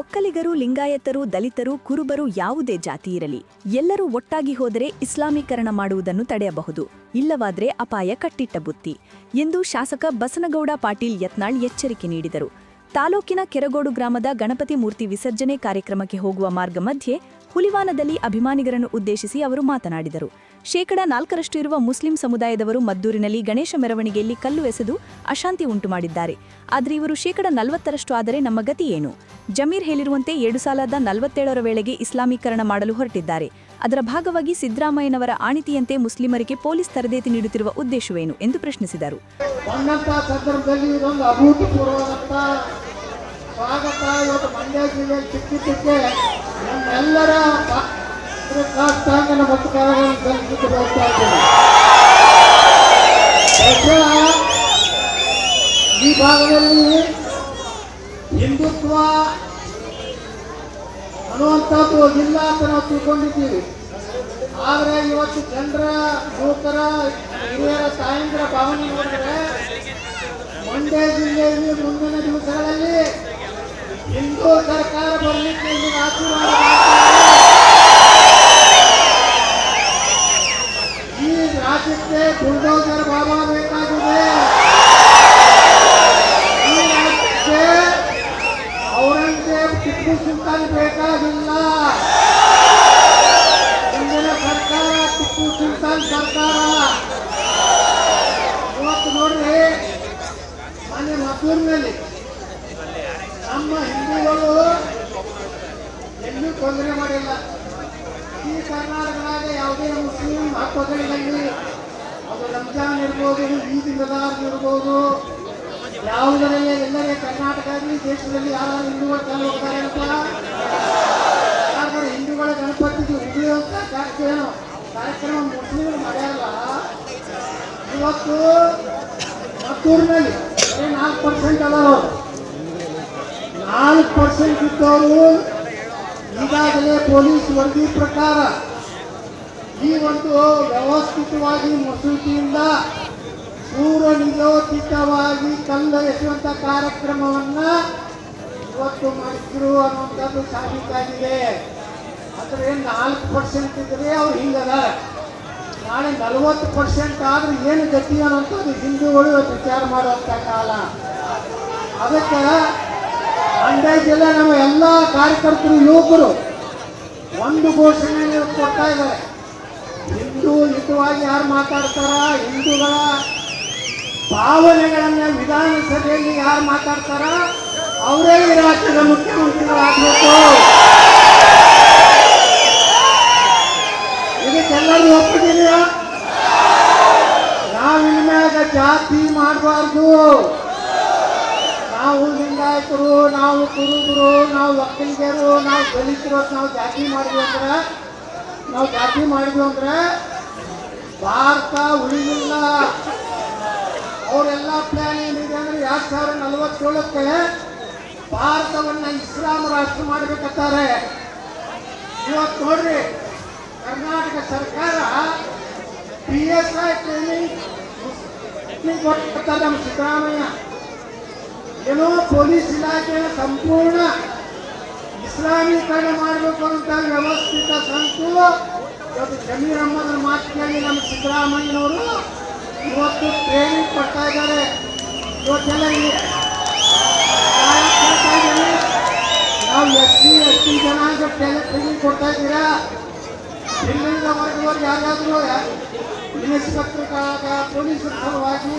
ಒಕ್ಕಲಿಗರು, ಲಿಂಗಾಯತರು, ದಲಿತರು, ಕುರುಬರು ಯಾವುದೇ ಜಾತಿ ಇರಲಿ. ಎಲ್ಲರೂ ಒಟ್ಟಾಗಿ ಹೋದರೆ ಇಸ್ಲಾಮೀಕರಣ ಮಾಡುವುದನ್ನು ತಡೆಯಬಹುದು. ಇಲ್ಲವಾದರೆ ಅಪಾಯ ಕಟ್ಟಿಟ್ಟ ಬುತ್ತಿ ಎಂದು ಶಾಸಕ ಬಸನಗೌಡ ಪಾಟೀಲ್ ಯತ್ನಾಳ್ ಎಚ್ಚರಿಕೆ ನೀಡಿದರು. ತಾಲೂಕಿನ ಕೆರಗೋಡು ಗ್ರಾಮದ ಗಣಪತಿ ಮೂರ್ತಿ ವಿಸರ್ಜನೆ ಕಾರ್ಯಕ್ರಮಕ್ಕೆ ಹೋಗುವ ಮಾರ್ಗ ಮಧ್ಯೆ ಹುಲಿವಾನದಲ್ಲಿ ಅಭಿಮಾನಿಗರನ್ನು ಉದ್ದೇಶಿಸಿ ಅವರು ಮಾತನಾಡಿದರು. ಶೇಕಡ ನಾಲ್ಕರಷ್ಟು ಇರುವ ಮುಸ್ಲಿಂ ಸಮುದಾಯದವರು ಮದ್ದೂರಿನಲ್ಲಿ ಗಣೇಶ ಮೆರವಣಿಗೆಯಲ್ಲಿ ಕಲ್ಲು ಎಸೆದು ಅಶಾಂತಿ ಉಂಟು ಮಾಡಿದ್ದಾರೆ ಆದರೆ ಇವರು ಶೇಕಡ ನಲವತ್ತರಷ್ಟು ಆದರೆ ನಮ್ಮ ಗತಿ ಏನು? ಜಮೀರ್ ಹೇಳಿರುವಂತೆ ಎರಡು ಸಾಲದ ನಲವತ್ತೇಳರ ವೇಳೆಗೆ ಇಸ್ಲಾಮೀಕರಣ ಮಾಡಲು ಹೊರಟಿದ್ದಾರೆ. ಅದರ ಭಾಗವಾಗಿ ಸಿದ್ದರಾಮಯ್ಯನವರ ಆಣಿತಿಯಂತೆ ಮುಸ್ಲಿಮರಿಗೆ ಪೊಲೀಸ್ ತರಬೇತಿ ನೀಡುತ್ತಿರುವ ಉದ್ದೇಶವೇನು ಎಂದು ಪ್ರಶ್ನಿಸಿದರು. ಈ ಸಂದರ್ಭದಲ್ಲಿ ಅನ್ನುವಂಥದ್ದು ಇಲ್ಲ ಅಂತ ನಾವು ತಿಳ್ಕೊಂಡಿದ್ದೀವಿ. ಆದರೆ ಇವತ್ತು ಜನರ ಯುವಕರ ಹಿರಿಯರ ತಾಯಂದ್ರ ಭಾವನೆ ನೋಡಿದ್ರೆ ಮಂಡ್ಯ ಜಿಲ್ಲೆಯಲ್ಲಿ ಮುಂದಿನ ದಿವಸಗಳಲ್ಲಿ ಹಿಂದೂ ಸರ್ಕಾರ ಬರಲಿಕ್ಕೆ ಆಶೀರ್ವಾದ ಸುಲ್ತಾನ್ ಬೇಕಾಗಿಲ್ಲ. ಇಂದಿನ ಸರ್ಕಾರ, ಟಿಪ್ಪು ಸುಲ್ತಾನ್ ಸರ್ಕಾರ. ಇವತ್ತು ನೋಡ್ರಿ, ಮನೆ ಮದ್ದೂರಿನಲ್ಲಿ ನಮ್ಮ ಹಿಂದೂಗಳು ಎಲ್ಲೂ ತೊಂದರೆ ಮಾಡಿಲ್ಲ. ಈ ಕರ್ನಾಟಕದಾಗ ಯಾವುದೇ ಮುಸ್ಲಿಂ ಹಬ್ಬಗಳಲ್ಲಿ ಅದು ರಂಜಾನ್ ಇರ್ಬೋದು, ಈದ್ ಮಿಲಾದ್ ಇರ್ಬೋದು. ಯಾವುದರಲ್ಲಿ ಎಲ್ಲರೇ ಕರ್ನಾಟಕ ಆಗಲಿ ದೇಶದಲ್ಲಿ ಯಾರಾದ್ರೂ ಹಿಂದೂಗಳು ತಂದು ಹೋಗ್ತಾರೆ ಯಾರು ಹಿಂದೂಗಳ ಗಣಪತಿಗೆ ಉಳಿಯುವಂತ ಕಾರ್ಯಕ್ರಮ ಕಾರ್ಯಕ್ರಮ ಮುಸ್ಲಿಮರು ಮಾಡ್ಯಾರಲ್ಲ? ಇವತ್ತು ಮತ್ತೂರಿನಲ್ಲಿ ನಾಲ್ಕು ಪರ್ಸೆಂಟ್ ಅವರು. ನಾಲ್ಕು ಪರ್ಸೆಂಟ್ ಇದ್ದವರು ಈಗಾಗಲೇ ಪೊಲೀಸ್ ವರದಿ ಪ್ರಕಾರ ಈ ಒಂದು ವ್ಯವಸ್ಥಿತವಾಗಿ ಮಸೂತಿಯಿಂದ ಪೂರ್ವ ನಿಯೋಜಿತವಾಗಿ ಕಲ್ಲು ಎಸೆಯುವಂಥ ಕಾರ್ಯಕ್ರಮವನ್ನ ಇವತ್ತು ಮಾಡಿದ್ರು ಅನ್ನುವಂಥದ್ದು ಸಾಬೀತಾಗಿದೆ. ಆದರೆ ನಾಲ್ಕು ಪರ್ಸೆಂಟ್ ಇದ್ರೆ ಅವ್ರು ಹಿಂಗದ. ನಾಳೆ ನಲವತ್ತು ಪರ್ಸೆಂಟ್ ಆದ್ರೆ ಏನು ಗತಿ ಅನ್ನೋಂಥದ್ದು ಹಿಂದೂಗಳು ಇವತ್ತು ವಿಚಾರ ಮಾಡುವಂಥ ಕಾಲ. ಅದಕ್ಕೆ ಮಂಡ್ಯ ಜಿಲ್ಲೆ ನಮ್ಮ ಎಲ್ಲ ಕಾರ್ಯಕರ್ತರು ಯುವಕರು ಒಂದು ಘೋಷಣೆ ಕೊಡ್ತಾ ಇದ್ದಾರೆ. ಹಿಂದೂ ಹಿತವಾಗಿ ಯಾರು ಮಾತಾಡ್ತಾರ? ಹಿಂದೂಗಳ ಭಾವನೆಗಳನ್ನ ವಿಧಾನಸಭೆಯಲ್ಲಿ ಯಾರು ಮಾತಾಡ್ತಾರ ಅವರೇ ಈ ರಾಜ್ಯದ ಮುಖ್ಯಮಂತ್ರಿಗಳಾಗಬೇಕು. ಇದಕ್ಕೆಲ್ಲರೂ ಒಪ್ಪಿದ್ದೀರಾ? ನಾವು ಇನ್ಮ್ಯಾಗ ಜಾತಿ ಮಾಡಬಾರ್ದು. ನಾವು ಲಿಂಗಾಯತರು, ನಾವು ಕುರುಬರು, ನಾವು ಒಕ್ಕಲಿಗರು ನಾವು ದಲಿತರು ನಾವು ಜಾತಿ ಮಾಡಿದ್ವಿ ಅಂದ್ರೆ, ನಾವು ಜಾತಿ ಮಾಡಿದ್ವಿ ಅಂದ್ರೆ ಭಾರತ ಉಳಿಲಿಲ್ಲ ಅವರೆಲ್ಲ ಪ್ಲಾನ್ ಏನಿದೆ ಅಂದ್ರೆ ಎರಡ್ ಸಾವಿರದ ನಲವತ್ತೇಳಕ್ಕೆ ಭಾರತವನ್ನ ಇಸ್ಲಾಂ ರಾಷ್ಟ್ರ ಮಾಡ್ಬೇಕಂತಾರೆ. ಇವತ್ತು ನೋಡ್ರಿ, ಕರ್ನಾಟಕ ಸರ್ಕಾರ ಪಿ ಎಸ್ ಐ ಟ್ರೈನಿಂಗ್ ಕೊಡ್ತಾರೆ ನಮ್ಮ ಸಿದ್ದರಾಮಯ್ಯ. ಏನೋ ಪೊಲೀಸ್ ಇಲಾಖೆ ಸಂಪೂರ್ಣ ಇಸ್ಲಾಮೀಕರಣ ಮಾಡಬೇಕು ಅಂತ ವ್ಯವಸ್ಥಿತ ಸಂತು ಇವತ್ತು ಜಮೀರ್ ಅಹಮ್ಮದ್ ಮಾತಿನಲ್ಲಿ ನಮ್ಮ ಸಿದ್ದರಾಮಯ್ಯನವರು ಇವತ್ತು ಟ್ರೈನಿಂಗ್ ಕೊಡ್ತಾ ಇದ್ದಾರೆ ಇವತ್ತೆಲ್ಲ ಇಲ್ಲಿ ನಾನು ಕೇಳ್ತಾ ಇದ್ದೀನಿ, ನಾವು ಎಸ್ ಸಿ ಎಸ್ ಟಿ ಜನಾಂಗ ಟ್ರೈನಿಂಗ್ ಕೊಡ್ತಾ ಇದ್ದೀರಾ ಇಲ್ಲಿಂದ ವರ್ಗದವ್ರು ಯಾರಾದರೂ ಇನ್ಸ್ಪೆಕ್ಟರ್ ಪೊಲೀಸರ ಸಲುವಾಗಿ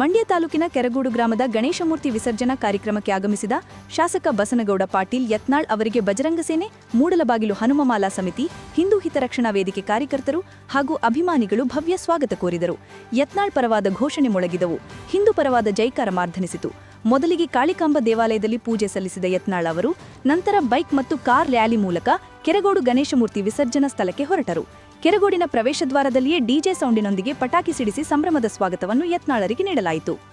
ಮಂಡ್ಯ ತಾಲೂಕಿನ ಕೆರಗೂಡು ಗ್ರಾಮದ ಗಣೇಶಮೂರ್ತಿ ವಿಸರ್ಜನಾ ಕಾರ್ಯಕ್ರಮಕ್ಕೆ ಆಗಮಿಸಿದ ಶಾಸಕ ಬಸನಗೌಡ ಪಾಟೀಲ್ ಯತ್ನಾಳ್ ಅವರಿಗೆ ಬಜರಂಗ ಸೇನೆ ಮೂಡಲಬಾಗಿಲು ಹನುಮಮಾಲಾ ಸಮಿತಿ, ಹಿಂದೂ ಹಿತರಕ್ಷಣಾ ವೇದಿಕೆ ಕಾರ್ಯಕರ್ತರು ಹಾಗೂ ಅಭಿಮಾನಿಗಳು ಭವ್ಯ ಸ್ವಾಗತ ಕೋರಿದರು. ಯತ್ನಾಳ್ ಪರವಾದ ಘೋಷಣೆ ಮೊಳಗಿದವು. ಹಿಂದೂ ಪರವಾದ ಜೈಕಾರ ಮಾರ್ಧನಿಸಿತು. ಮೊದಲಿಗೆ ಕಾಳಿಕಾಂಬ ದೇವಾಲಯದಲ್ಲಿ ಪೂಜೆ ಸಲ್ಲಿಸಿದ ಯತ್ನಾಳ್ ಅವರು, ನಂತರ ಬೈಕ್ ಮತ್ತು ಕಾರ್ ರ್ಯಾಲಿ ಮೂಲಕ ಕೆರಗೋಡು ಗಣೇಶಮೂರ್ತಿ ವಿಸರ್ಜನಾ ಸ್ಥಳಕ್ಕೆ ಹೊರಟರು. ಕೆರಗೋಡಿನ ಪ್ರವೇಶದ್ವಾರದಲ್ಲಿಯೇ ಡಿಜೆ ಸೌಂಡಿನೊಂದಿಗೆ ಪಟಾಕಿ ಸಿಡಿಸಿ ಸಂಭ್ರಮದ ಸ್ವಾಗತವನ್ನು ಯತ್ನಾಳರಿಗೆ ನೀಡಲಾಯಿತು.